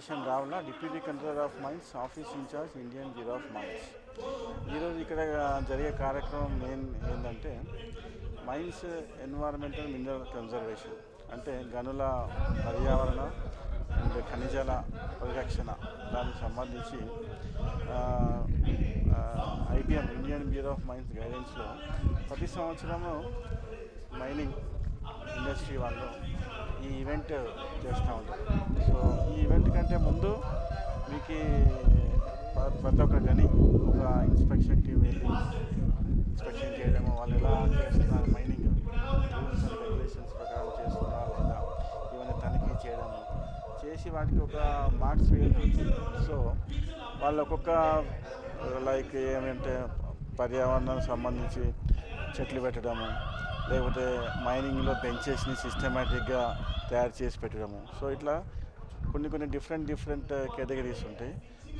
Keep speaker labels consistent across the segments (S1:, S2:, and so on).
S1: Kishan Ravula? Deputy controller of mines office in-charge Indian bureau of mines. ఈరోజు ఇక్కడ జరిగే కార్యక్రమం మెయిన్ ఏంటంటే మైన్స్ ఎన్వైరన్మెంటల్ మినరల్ కన్జర్వేషన్. అంటే గనుల పర్యావరణ అండ్ ఖనిజాల పరిరక్షణ. దానికి సంబంధించి IBM Indian bureau of mines గైడెన్స్లో ప్రతి సంవత్సరము మైనింగ్ ఇండస్ట్రీ వాళ్ళు ఈ ఈవెంట్ చేస్తూ ఉంటారు. సో ఈ ఈవెంట్ కంటే ముందు మీకు ప్రతి ఒక్క గని ఒక ఇన్స్పెక్షన్ టీం వెళ్ళి ఇన్స్పెక్షన్ చేయడము వాళ్ళు ఎలా చేస్తున్నారు మైనింగ్ రూల్స్ అండ్ రెగ్యులేషన్స్ ప్రకారం చేస్తున్నారా లేదా ఇవన్నీ తనిఖీ చేయడము చేసి వాటికి ఒక మార్క్స్ వేయడం. సో వాళ్ళు ఒక్కొక్క లైక్ ఏమంటే పర్యావరణానికి సంబంధించి చెట్లు పెట్టడము లేకపోతే మైనింగ్లో బెంచెస్ని సిస్టమేటిక్గా తయారు చేసి పెట్టడము. సో ఇట్లా కొన్ని కొన్ని డిఫరెంట్ డిఫరెంట్ కేటగిరీస్ ఉంటాయి.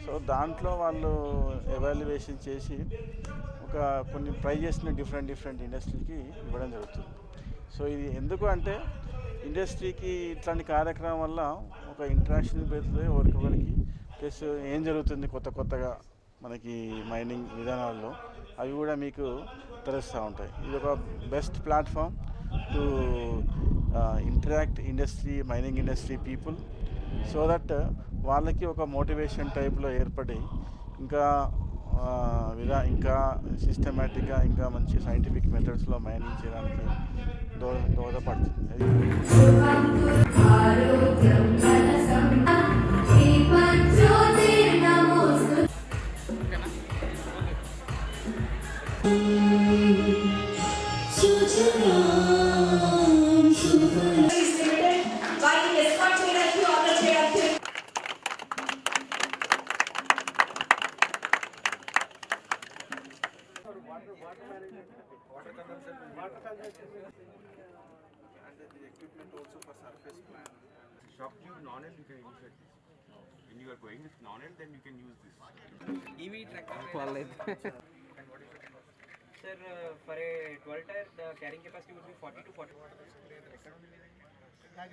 S1: సో దాంట్లో వాళ్ళు ఎవాల్యుయేషన్ చేసి ఒక కొన్ని ప్రైజెస్ని డిఫరెంట్ డిఫరెంట్ ఇండస్ట్రీకి ఇవ్వడం జరుగుతుంది. సో ఇది ఎందుకు అంటే ఇండస్ట్రీకి ఇట్లాంటి కార్యక్రమం వల్ల ఒక ఇంటరాక్షన్ పెడుతుంది ఒకరికొకరికి ప్లస్ ఏం జరుగుతుంది కొత్త కొత్తగా మనకి మైనింగ్ విధానాల్లో అవి కూడా మీకు తెలుస్తూ ఉంటాయి. ఇది ఒక best platform to interact industry mining industry people so that వాళ్ళకి ఒక మోటివేషన్ టైప్లో ఏర్పడి ఇంకా విధా ఇంకా సిస్టమేటిక్గా ఇంకా మంచి సైంటిఫిక్ మెథడ్స్లో మైనింగ్ చేయడానికి దో దోహదపడుతుంది.
S2: Shock tube non-L you can initiate this. When you are going with non-L then you can use this.
S3: EV tractor. Sir, uh, for a 12 tire, the carrying capacity would be 40 to 40.
S2: Try.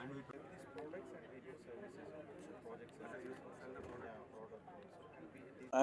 S2: And we
S1: products and various services, projects, projects